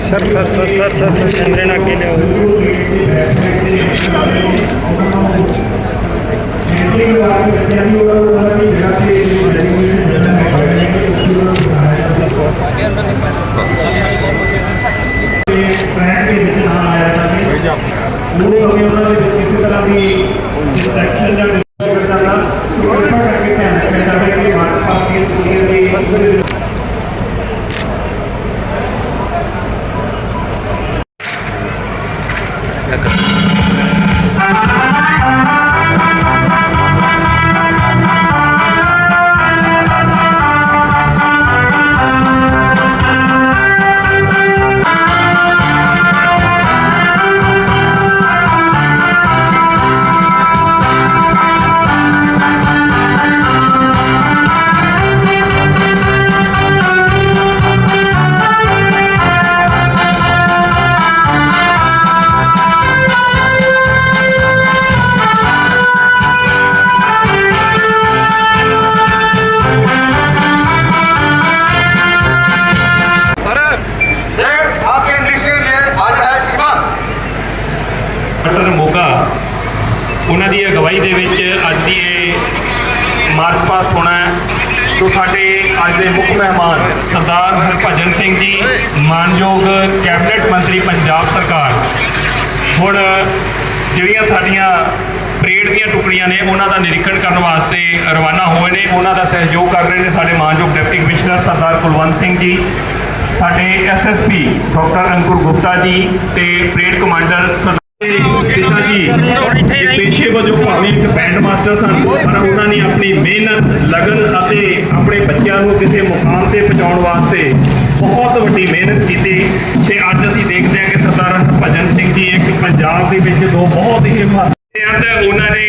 Sir sir sir sir sir sir ਕੈਮਰੇ ਨਾਲ ਅੱਗੇ ਲਿਆਓ ਮਾਰਚ ਪਾਸਟ ਹੋਣਾ ਹੈ। ਸੋ ਸਾਡੇ ਅੱਜ ਦੇ ਮੁੱਖ ਮਹਿਮਾਨ ਸਰਦਾਰ ਹਰਭਜਨ ਸਿੰਘ ਜੀ, ਮਾਨਯੋਗ ਕੈਬਨਿਟ ਮੰਤਰੀ ਪੰਜਾਬ ਸਰਕਾਰ। ਹੁਣ ਜਿਹੜੀਆਂ ਸਾਡੀਆਂ ਪਰੇਡ ਦੀਆਂ ਟੁਕੜੀਆਂ ਨੇ, ਉਹਨਾਂ ਦਾ ਨਿਰੀਖਣ ਕਰਨ ਵਾਸਤੇ ਰਵਾਨਾ ਹੋਏ ਨੇ। ਉਹਨਾਂ ਦਾ ਸਹਿਯੋਗ ਕਰ ਰਹੇ ਨੇ ਸਾਡੇ ਮਾਨਯੋਗ ਡਿਪਟੀ ਕਮਿਸ਼ਨਰ ਸਰਦਾਰ ਕੁਲਵੰਤ ਸਿੰਘ ਜੀ। ਸਾਡੇ ਐਸਐਸਪੀ ਡਾਕਟਰ ਅੰਕੁਰ ਗੁਪਤਾ ਜੀ ਤੇ ਪਰੇਡ ਕਮਾਂਡਰ ਸਰਦਾਰ ਜੀ ਪੇਸ਼ੇ ਵਜੋਂ ਭਾਵੇਂ ਇੱਕ ਬੈਂਡ ਮਾਸਟਰ ਸਨ ਪਰ ਉਹਨਾਂ ਨੇ ਆਪਣੀ ਮਿਹਨਤ ਲਗਨ ਅਤੇ ਆਪਣੇ ਬੱਚਿਆਂ ਨੂੰ ਕਿਸੇ ਮੁਕਾਮ ਤੇ ਪਹੁੰਚਾਉਣ ਵਾਸਤੇ ਬਹੁਤ ਵੱਡੀ ਮਿਹਨਤ ਕੀਤੀ ਤੇ ਅੱਜ ਅਸੀਂ ਦੇਖਦੇ ਹਾਂ ਕਿ ਸਰਦਾਰ ਹਰਭਜਨ ਸਿੰਘ ਜੀ ਇੱਕ ਪੰਜਾਬ ਦੇ ਵਿੱਚ ਦੋ ਬਹੁਤ ਹੀ ਮਹੱਤਵਪੂਰਨ ਤੇ ਉਹਨਾਂ ਨੇ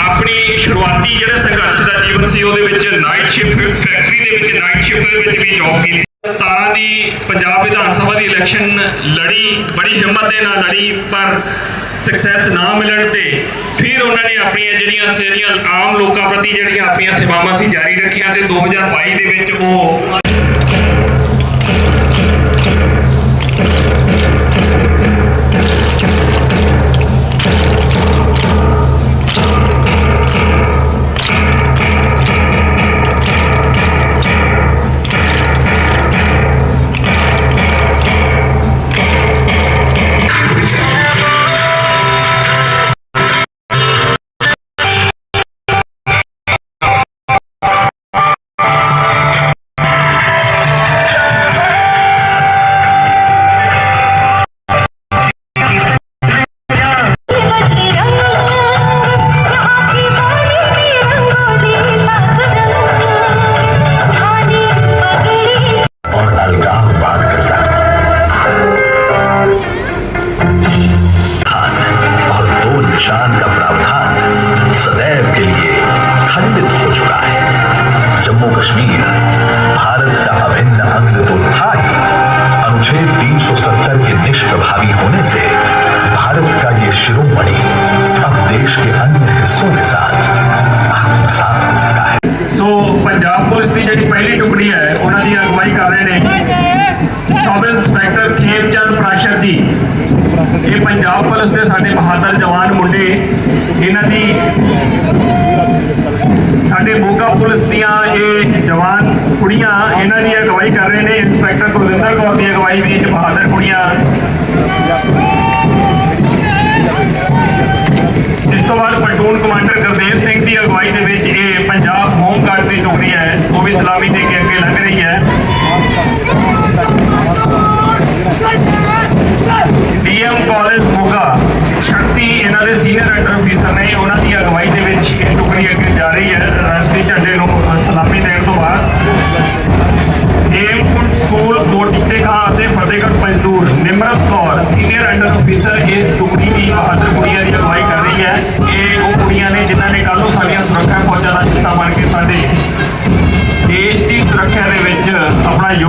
ਆਪਣੀ ਸ਼ੁਰੂਆਤੀ ਜਿਹੜਾ ਸੰਘਰਸ਼ ਦਾ ਜੀਵਨ ਸੀ ਉਹਦੇ ਵਿੱਚ ਨਾਈਟ ਸ਼ਿਫਟ ਫੈਕਟਰੀ ਦੇ ਵਿੱਚ ਨਾਈਟ ਸ਼ਿਫਟ ਦੇ ਵਿੱਚ ਵੀ ਜੌਬ ਕੀਤੀ 17 ਦੀ ਪੰਜਾਬ ਵਿਧਾਨ ਸਭਾ ਦੀ ਇਲੈਕਸ਼ਨ ਲੜੀ, ਬੜੀ ਹਿੰਮਤ ਦੇ ਨਾਲ ਲੜੀ, ਪਰ ਸਕਸੈਸ ਨਾ ਮਿਲਣ ਤੇ ਫਿਰ ਉਹਨਾਂ ਨੇ ਆਪਣੀਆਂ ਜਿਹੜੀਆਂ ਜਿਹੜੀਆਂ ਆਮ ਲੋਕਾਂ ਪ੍ਰਤੀ ਜਿਹੜੀਆਂ ਆਪਣੀਆਂ ਸੇਵਾਵਾਂ ਸੀ ਜਾਰੀ ਰੱਖੀਆਂ ਤੇ 2022 ਦੇ ਵਿੱਚ ਉਹ हावी होने से भारत का ये शिरोमणि अब देश के अन्य हिस्सों के साथ आत्मसात हो सका है। तो पंजाब पुलिस की जी पहली टुकड़ी है उन्होंने कर रहे हैं सब इंस्पैक्टर खेम चंद प्राशर जी ये पंजाब पुलिस के बहादुर जवान मुंडे इन्हों की ਸਾਡੇ ਮੋਗਾ ਪੁਲਿਸ ਦੀਆਂ ਇਹ ਜਵਾਨ ਕੁੜੀਆਂ ਇਹਨਾਂ ਦੀ ਅਗਵਾਈ ਕਰ ਰਹੇ ਨੇ। ਇੰਸਪੈਕਟਰ ਕੁਲਵਿੰਦਰ ਕੌਰ ਦੀ ਅਗਵਾਈ ਵਿੱਚ ਬਹਾਦਰ ਕੁੜੀਆਂ। ਇਸ ਤੋਂ ਬਾਅਦ ਪਲਟੂਨ ਕਮਾਂਡਰ ਗੁਰਦੇਵ ਸਿੰਘ ਦੀ ਅਗਵਾਈ ਦੇ ਵਿੱਚ ਇਹ ਪੰਜਾਬ ਹੋਮ ਗਾਰਡ ਦੀ ਟੁਕੜੀ ਹੈ। ਉਹ ਵੀ ਸਲਾਮੀ ਦੇ ਕੇ ਅੱਗੇ ਲੰਘ ਰਹੀ ਹੈ।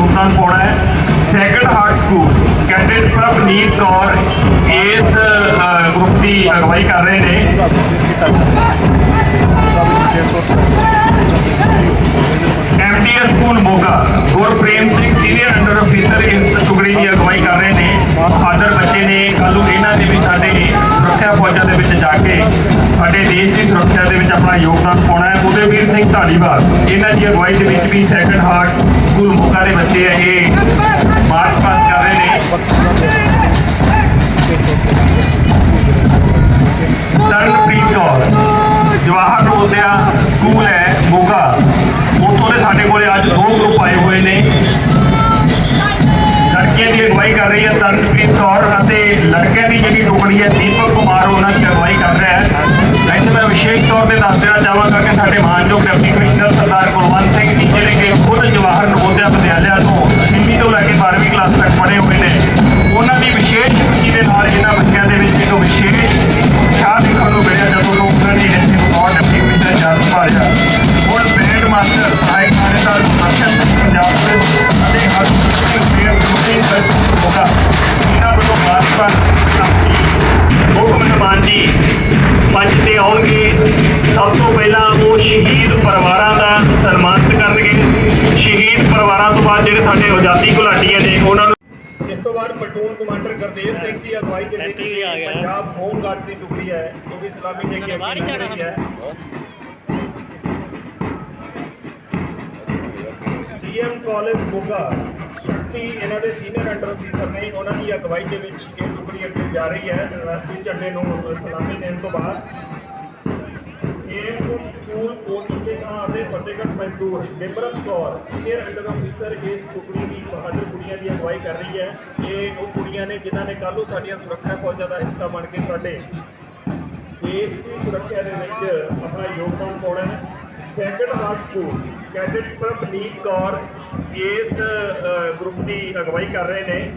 ਯੋਗਦਾਨ ਪਾਉਣਾ ਹੈ। Second heart school cadet Prabhneet Kaur ਇਸ ਗਰੁੱਪ ਦੀ ਅਗਵਾਈ ਕਰ ਰਹੇ ਨੇ। MDS school Moga, Gurprem Singh senior under officer ਇਸ ਟੁਕੜੀ ਨੇ। ਢਾਲੀਵਾਲ ਇਹਨਾਂ ਦੀ ਅਗਵਾਈ ਦੇ ਵਿੱਚ ਵੀ ਸੈਕੰਡ ਹਾਰਟ ਸਕੂਲ ਮੋਗਾ ਦੇ ਬੱਚੇ ਆ ਇਹ। ਮਾਰਚ ਪਾਸ ਕਰ ਰਹੇ ਨੇ। ਤਰਨਪ੍ਰੀਤ ਕੌਰ, ਜਵਾਹਰ ਨਵੋਦਿਆ ਸਕੂਲ ਹੈ, ਮੋਗਾ। ਉੱਥੋਂ ਦੇ ਸਾਡੇ ਕੋਲੇ ਅੱਜ ਦੋ ਗਰੁੱਪ ਆਏ ਹੋਏ ਨੇ। ਲੜਕੀਆਂ ਦੀ ਅਗਵਾਈ ਕਰ ਰਹੀ ਹੈ ਤਰਨਪ੍ਰੀਤ ਕੌਰ ਅਤੇ ਲੜਕਿਆਂ ਦੀ ਜਿਹੜੀ ਟੁਕੜੀ ਹੈ, ਦੀਪਕ ਕੁਮਾਰ ਉਹਨਾਂ ਦੀ ਅਗਵਾਈ ਕਰ ਰਿਹਾ ਹੈ। ਇੱਥੇ ਮੈਂ ਵਿਸ਼ੇਸ਼ ਤੌਰ ਤੇ ਦੱਸ ਦੇਣਾ ਚਾਹਾਂਗਾ ਕਿ ਸਹਾਇਕ ਥਾਣੇਦਾਰ ਪੰਜਾਬ ਪੁਲਿਸ ਅਤੇ ਹਰਜੀਤ ਸਿੰਘ ਫੇਰ ਗਰੁੱਪਿੰਗ ਬੈਸਟ ਹੋਗਾ ਇਹਨਾਂ ਵੱਲੋਂ ਮਾਰਚ ਪਾਸ ਮੁੱਖ ਮਹਿਮਾਨ ਜੀ ਮੰਚ ਤੇ ਆਉਣਗੇ ਸਭ ਤੋਂ ਪਹਿਲਾਂ ਉਹ ਸ਼ਹੀਦ ਪਰਿਵਾਰਾਂ ਦਾ ਸਨਮਾਨਿਤ ਕਰਨਗੇ ਸ਼ਹੀਦ ਪਰਿਵਾਰਾਂ ਤੋਂ ਬਾਅਦ ਜਿਹੜੇ ਸਾਡੇ ਆਜ਼ਾਦੀ ਘੁਲਾਟੀਆਂ ਨੇ ਉਹਨਾਂ ਨੂੰ ਇਸ ਤੋਂ ਬਾਅਦ ਪਲਟੂਨ ਕਮਾਂਡਰ ਗੁਰਦੇਵ ਸਿੰਘ ਦੀ ਅਗਵਾਈ ਦੇ ਵਿੱਚ ਪੰਜਾਬ ਹੋਮ ਦੀ ਟੁਕੜੀ ਹੈ ਉਹ ਵੀ ਸਲਾਮੀ ਦੇ ਅੱਗੇ ਹੈ ਡੀਐਮ ਕਾਲਜ ਮੋਗਾ ਸ਼ਕਤੀ ਇਹਨਾਂ ਦੇ ਸੀਨੀਅਰ ਅੰਡਰ ਅਫੀਸਰ ਨੇ ਉਹਨਾਂ ਦੀ ਅਗਵਾਈ ਦੇ ਵਿੱਚ ਇਹ ਟੁਕੜੀ ਅੱਗੇ ਜਾ ਰਹੀ ਹੈ ਰਾਸ਼ਟਰੀ ਝੰਡੇ ਨੂੰ ਸਲਾਮੀ ਦੇਣ ਤੋਂ ਬਾਅਦ। ਇਹ ਸਕੂਲ ਕੋਟ ਸਿੰਘਾਂ ਅਤੇ ਫਤਿਹਗੜ੍ਹ ਮਜ਼ਦੂਰ Nimrat Kaur senior under officer ਇਸ ਟੁਕੜੀ ਦੀ ਬਹਾਦਰ ਕੁੜੀਆਂ ਦੀ ਅਗਵਾਈ ਕਰ ਰਹੀ ਹੈ। ਇਹ ਉਹ ਕੁੜੀਆਂ ਨੇ ਜਿਨ੍ਹਾਂ ਨੇ ਕੱਲ੍ਹ ਨੂੰ ਸਾਡੀਆਂ ਸੁਰੱਖਿਆ ਫੌਜਾਂ ਦਾ ਹਿੱਸਾ ਬਣ ਕੇ ਸਾਡੇ। ਦੇਸ਼ ਦੀ ਸੁਰੱਖਿਆ ਦੇ ਵਿੱਚ ਆਪਣਾ ਯੋਗਦਾਨ ਪਾਉਣਾ ਹੈ। Second heart school cadet Prabhneet Kaur ਇਸ ਗਰੁੱਪ ਦੀ ਅਗਵਾਈ ਕਰ ਰਹੇ ਨੇ।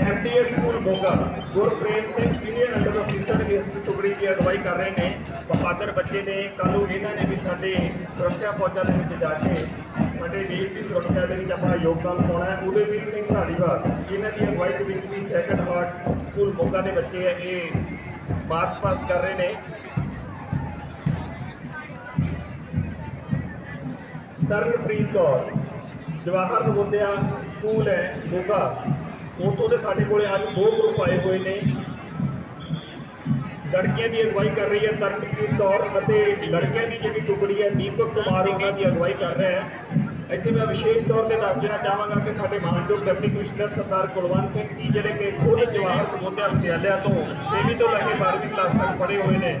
MTS school Moga, Gurprem Singh senior under officer ਇਸ ਟੁਕੜੀ ਦੀ ਅਗਵਾਈ ਕਰ ਰਹੇ ਨੇ। ਬਹਾਦਰ ਬੱਚੇ ਨੇ, ਕੱਲ੍ਹ ਨੂੰ ਇਹਨਾਂ ਨੇ ਵੀ ਸਾਡੇ ਸੁਰੱਖਿਆ ਫੌਜਾਂ ਦੇ ਵਿੱਚ ਜਾ ਕੇ ਸਾਡੇ ਦੇਸ਼ ਦੀ ਸੁਰੱਖਿਆ ਦੇ ਵਿੱਚ ਆਪਣਾ ਯੋਗਦਾਨ ਪਾਉਣਾ ਹੈ। ਉਦੇਵੀਰ ਸਿੰਘ ਢਾਲੀਵਾਲ ਇਹਨਾਂ ਦੀ ਅਗਵਾਈ ਦੇ ਵਿੱਚ ਵੀ ਸੈਕੰਡ ਹਾਰਟ ਸਕੂਲ ਮੋਗਾ ਦੇ ਬੱਚੇ ਹੈ, ਇਹ ਮਾਰਚ ਪਾਸ ਕਰ ਰਹੇ ਨੇ। ਤਰਨਪ੍ਰੀਤ ਕੌਰ, ਜਵਾਹਰ ਨਵੋਦਿਆ ਸਕੂਲ ਹੈ, ਮੋਗਾ। ਉੱਥੋਂ ਦੇ ਸਾਡੇ ਕੋਲੇ ਅੱਜ ਦੋ ਗਰੁੱਪ ਆਏ ਹੋਏ ਨੇ। ਲੜਕੀਆਂ ਦੀ ਅਗਵਾਈ ਕਰ ਰਹੀ ਹੈ ਤਰਨਪ੍ਰੀਤ ਕੌਰ ਅਤੇ ਲੜਕਿਆਂ ਦੀ ਜਿਹੜੀ ਟੁਕੜੀ ਹੈ, ਦੀਪਕ ਕੁਮਾਰ, ਉਹਨਾਂ ਦੀ ਅਗਵਾਈ ਕਰ ਰਿਹਾ ਹੈ। ਇੱਥੇ ਮੈਂ ਵਿਸ਼ੇਸ਼ ਤੌਰ ਤੇ ਦੱਸ ਦੇਣਾ ਚਾਹਾਂਗਾ ਕਿ ਸਾਡੇ ਮਾਨਯੋਗ ਡਿਪਟੀ ਕਮਿਸ਼ਨਰ ਸਰਦਾਰ ਕੁਲਵੰਤ ਸਿੰਘ ਜੀ ਜਿਹੜੇ ਕਿ ਖੁਦ ਜਵਾਹਰ ਨਵੋਦਿਆ ਵਿਦਿਆਲਿਆ ਤੋਂ 6ਵੀਂ ਤੋਂ ਲੈ ਕੇ 12ਵੀਂ ਕਲਾਸ ਤੱਕ ਪੜ੍ਹੇ ਹੋਏ ਨੇ।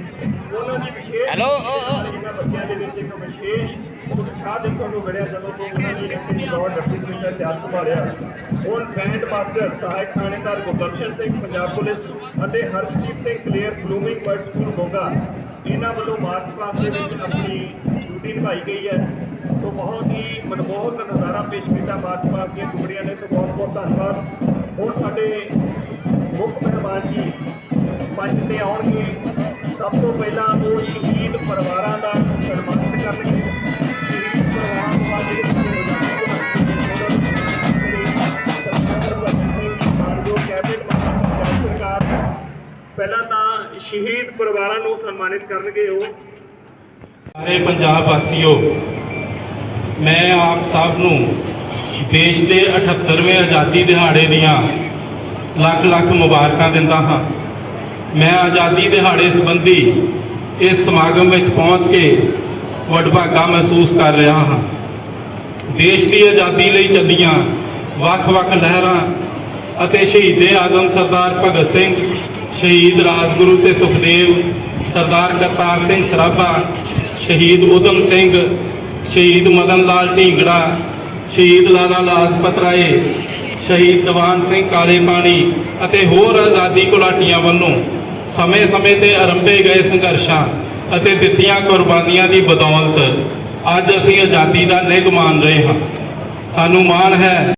ਉਹਨਾਂ ਦੀ ਵਿਸ਼ੇਸ਼ ਹੈਲੋ, ਓ। ਇਹਨਾਂ ਬੱਚਿਆਂ ਦੇ ਵਿੱਚ ਇੱਕ ਵਿਸ਼ੇਸ਼ ਉਤਸ਼ਾਹ ਦੇਖਣ ਨੂੰ ਮਿਲਿਆ ਜਦੋਂ ਤੋਂ ਉਹਨਾਂ ਦੀ ਡਿਪਟੀ ਦੌੜ ਡਿਪਟੀ ਕਮਿਸ਼ਨਰ ਚਾਰ ਸੰਭਾਲਿਆ। ਹੁਣ ਬੈਂਡ ਮਾਸਟਰ ਸਹਾਇਕ ਥਾਣੇਦਾਰ ਗੁਰਦਰਸ਼ਨ ਸਿੰਘ ਪੰਜਾਬ ਪੁਲਿਸ ਅਤੇ Harshdeep Singh clear blooming world school Moga. ਇਹਨਾਂ ਵੱਲੋਂ ਮਾਰਚ ਪਾਸ ਦੇ ਵਿੱਚ ਆਪਣੀ ਡਿਊਟੀ ਨਿਭਾਈ ਗਈ ਹੈ। ਸੋ ਬਹੁਤ ਹੀ ਮਨਮੋਹਕ ਨਜ਼ਾਰਾ ਪੇਸ਼ ਕੀਤਾ ਮਾਰਚ ਪਾਸ ਦੀਆਂ ਟੁਕੜੀਆਂ ਨੇ। ਸੋ ਬਹੁਤ ਬਹੁਤ ਧੰਨਵਾਦ। ਹੁਣ ਸਾਡੇ ਮੁੱਖ ਮਹਿਮਾਨ ਜੀ ਪੰਜ ਤੇ ਆਉਣਗੇ। ਸਭ ਤੋਂ ਪਹਿਲਾਂ ਉਹ ਸ਼ਹੀਦ ਪਰਿਵਾਰਾਂ ਦਾ ਸਨਮਾਨਿਤ ਕਰਨਗੇ। ਸ਼ਹੀਦ ਪਰਿਵਾਰਾਂ ਤੋਂ ਬਾਅਦ ਜਿਹੜੇ ਸਰਕਾਰ ਪਹਿਲਾਂ ਤਾਂ ਸ਼ਹੀਦ ਪਰਿਵਾਰਾਂ ਨੂੰ ਸਨਮਾਨਿਤ ਕਰਨਗੇ ਉਹ। ਸਾਰੇ ਪੰਜਾਬ ਵਾਸੀਓ ਮੈਂ ਆਪ ਸਭ ਨੂੰ ਦੇਸ਼ ਦੇ 78ਵੇਂ ਆਜ਼ਾਦੀ ਦਿਹਾੜੇ ਦੀਆਂ ਲੱਖ ਲੱਖ ਮੁਬਾਰਕਾਂ ਦਿੰਦਾ ਹਾਂ। ਮੈਂ ਆਜ਼ਾਦੀ ਦਿਹਾੜੇ ਸੰਬੰਧੀ ਇਸ ਸਮਾਗਮ ਵਿੱਚ ਪਹੁੰਚ ਕੇ ਵਡਭਾਗਾ ਮਹਿਸੂਸ ਕਰ ਰਿਹਾ ਹਾਂ। ਦੇਸ਼ ਦੀ ਆਜ਼ਾਦੀ ਲਈ ਚੱਲੀਆਂ ਵੱਖ-ਵੱਖ ਲਹਿਰਾਂ ਅਤੇ ਸ਼ਹੀਦੇ ਆਜ਼ਮ ਸਰਦਾਰ ਭਗਤ ਸਿੰਘ, ਸ਼ਹੀਦ ਰਾਜਗੁਰੂ ਤੇ ਸੁਖਦੇਵ, ਸਰਦਾਰ ਕਰਤਾਰ ਸਿੰਘ ਸਰਾਭਾ, ਸ਼ਹੀਦ ਉਦਮ ਸਿੰਘ ਸ਼ਹੀਦ ਮਦਨ ਲਾਲ ਢੀਂਗੜਾ, ਸ਼ਹੀਦ ਲਾਲਾ ਲਾਜਪਤ ਰਾਏ ਸ਼ਹੀਦ ਦੀਵਾਨ ਸਿੰਘ ਕਾਲੇ ਪਾਣੀ ਅਤੇ ਹੋਰ ਆਜ਼ਾਦੀ ਘੁਲਾਟੀਆਂ ਵੱਲੋਂ ਸਮੇਂ-ਸਮੇਂ ਤੇ ਆਰੰਭੇ ਗਏ ਸੰਘਰਸ਼ਾਂ ਅਤੇ ਦਿੱਤੀਆਂ ਕੁਰਬਾਨੀਆਂ ਦੀ ਬਦੌਲਤ ਅੱਜ ਅਸੀਂ ਆਜ਼ਾਦੀ ਦਾ ਨਿੱਘ ਮਾਣ ਰਹੇ ਹਾਂ। ਸਾਨੂੰ ਮਾਣ ਹੈ